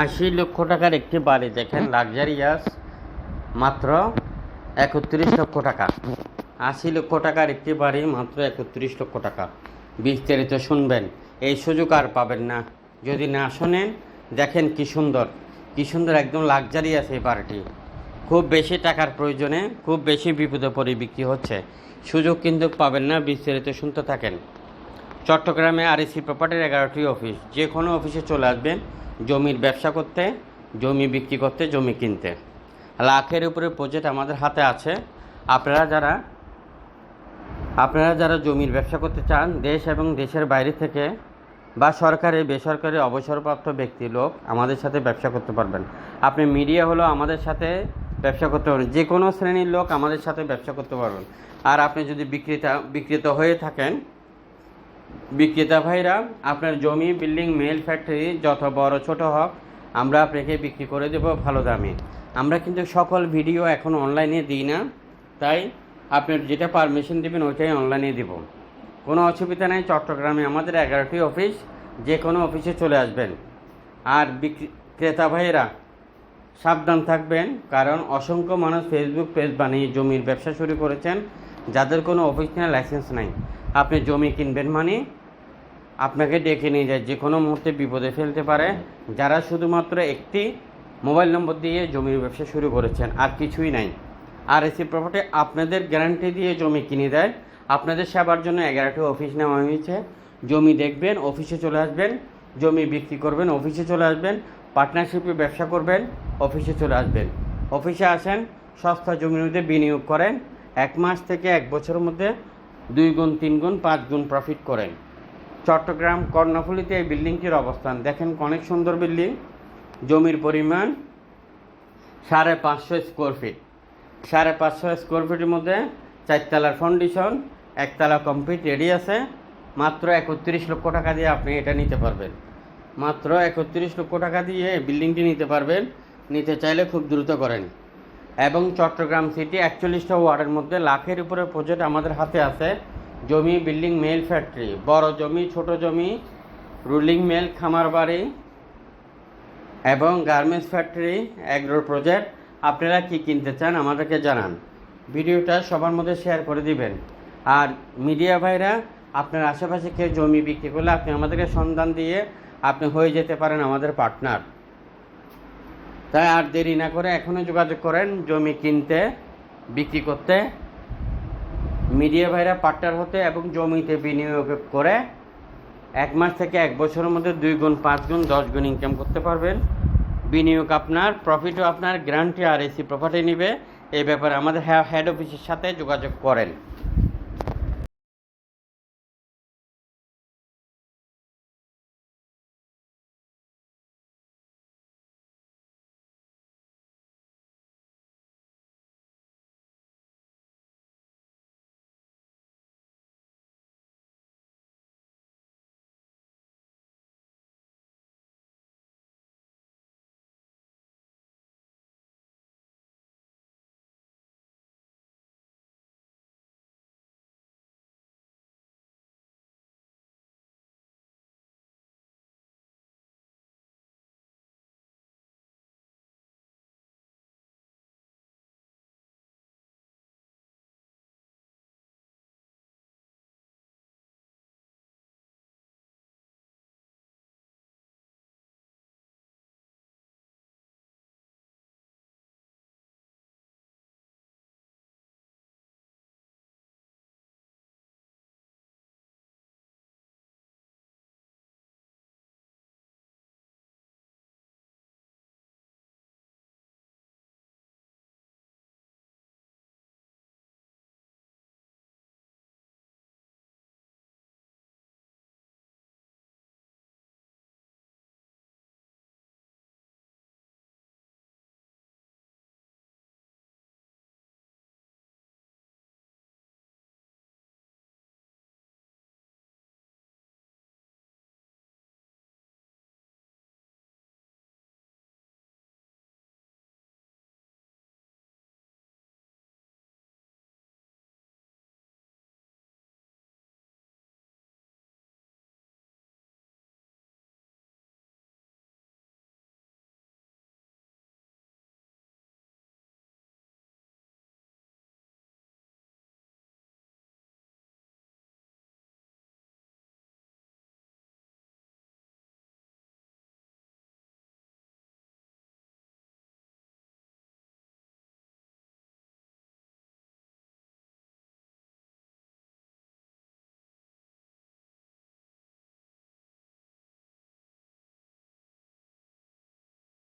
আশি লক্ষ টাকার একটি বাড়ি, দেখেন লাক্সারিয়াস মাত্র একত্রিশ লক্ষ টাকা। আশি লক্ষ টাকার একটি বাড়ি, মাত্র একত্রিশ লক্ষ টাকা। বিস্তারিত শুনবেন। এই সুযোগ আর পাবেন না। যদি না শোনেন, দেখেন কি সুন্দর। কি সুন্দর একদম লাক্সারিয়াস এই বাড়িটি। খুব বেশি টাকার প্রয়োজনে খুব বেশি বিপদে পড়ে বিক্রি হচ্ছে। সুযোগ কিন্তু পাবেন না, বিস্তারিত শুনতে থাকেন। চট্টগ্রামে আরএসি প্রপার্টির এগারোটি অফিস যে কোনো অফিসে চলে আসবেন। জমির ব্যবসা করতে, জমি বিক্রি করতে, জমি কিনতে। লাখের উপরে প্রজেক্ট আমাদের হাতে আছে। আপনারা যারা আপনারা যারা জমির ব্যবসা করতে চান, দেশ এবং দেশের বাইরে থেকে বা সরকারি, বেসরকারি, অবসরপ্রাপ্ত ব্যক্তি লোক আমাদের সাথে ব্যবসা করতে পারবেন। আপনি মিডিয়া হলো আমাদের সাথে ব্যবসা করতে পারবেন। যে কোনো শ্রেণির লোক আমাদের সাথে ব্যবসা করতে পারবেন। আর আপনি যদি বিক্রেতা বিক্রেতা হয়ে থাকেন বিক্রেতা ভাইরা, আপনার জমি, বিল্ডিং, মেল, ফ্যাক্টরি, যত বড় ছোট হোক, আমরা আপনাকে বিক্রি করে দেব ভালো দামে। আমরা কিন্তু সকল ভিডিও এখন অনলাইনে দিই না, তাই আপনার যেটা পারমিশন দেবেন, ওইটাই অনলাইনে দেব। কোনো অসুবিধা নেই, চট্টগ্রামে আমাদের এগারোটি অফিস যে কোনো অফিসে চলে আসবেন। আর বিক্রেতা ভাইয়েরা সাবধান থাকবেন, কারণ অসংখ্য মানুষ ফেসবুক পেজ বানিয়ে জমির ব্যবসা শুরু করেছেন, যাদের কোনো অফিসিয়াল লাইসেন্স নাই। আপনি জমি কিনবেন মানে? আপনাকে ডেকে নিয়ে যায়, যে কোনো মুহূর্তে বিপদে ফেলতে পারে। যারা শুধুমাত্র একটি মোবাইল নম্বর দিয়ে জমির ব্যবসা শুরু করেছেন, আর কিছুই নাই। আর এসি প্রপার্টি আপনাদের গ্যারান্টি দিয়ে জমি কিনে দেয়। আপনাদের সেবার জন্য এগারোটি অফিস নেওয়া হয়েছে। জমি দেখবেন, অফিসে চলে আসবেন। জমি বিক্রি করবেন, অফিসে চলে আসবেন। পার্টনারশিপে ব্যবসা করবেন, অফিসে চলে আসবেন। অফিসে আসেন, সস্তা জমির মধ্যে বিনিয়োগ করেন। এক মাস থেকে এক বছরের মধ্যে দুই গুণ, তিন গুণ, পাঁচ গুণ প্রফিট করেন। চট্টগ্রাম, কর্ণফুলিতে এই বিল্ডিংটির অবস্থান। দেখেন অনেক সুন্দর বিল্ডিং। জমির পরিমাণ সাড়ে পাঁচশো স্কোয়ার ফিট সাড়ে পাঁচশো স্কোয়ার ফিটের মধ্যে চারতলার ফাউন্ডেশন একতলা কমপ্লিট রেডি আছে। মাত্র একত্রিশ লক্ষ টাকা দিয়ে আপনি এটা নিতে পারবেন। মাত্র একত্রিশ লক্ষ টাকা দিয়ে বিল্ডিংটি নিতে পারবেন। নিতে চাইলে খুব দ্রুত করেন। এবং চট্টগ্রাম সিটি একচল্লিশটা ওয়ার্ডের মধ্যে লাখের উপরে প্রজেক্ট আমাদের হাতে আছে। জমি বিল্ডিং মেল ফ্যাক্টরি বড় জমি, ছোট জমি রুলিং মেল খামার বাড়ি এবং গার্মেন্টস ফ্যাক্টরি অ্যাগ্রো প্রজেক্ট আপনারা কি কিনতে চান আমাদেরকে জানান। ভিডিওটা সবার মধ্যে শেয়ার করে দিবেন। আর মিডিয়া ভাইরা, আপনার আশেপাশে কেউ জমি বিক্রি করলে আপনি আমাদেরকে সন্ধান দিয়ে আপনি হয়ে যেতে পারেন আমাদের পার্টনার তাই আর দেরি না করে এখনই যোগাযোগ করেন জমি কিনতে, বিক্রি করতে। মিডিয়া ভাইরা পার্টনার হতে এবং জমিতে বিনিয়োগ করে এক মাস থেকে এক বছরের মধ্যে দুই গুণ, পাঁচ গুণ, দশ গুণ ইনকাম করতে পারবেন। বিনিয়োগ আপনার প্রফিটও আপনার গ্যারান্টি আর এসি প্রপার্টি নেবে। এই ব্যাপারে আমাদের হেড অফিসের সাথে যোগাযোগ করেন।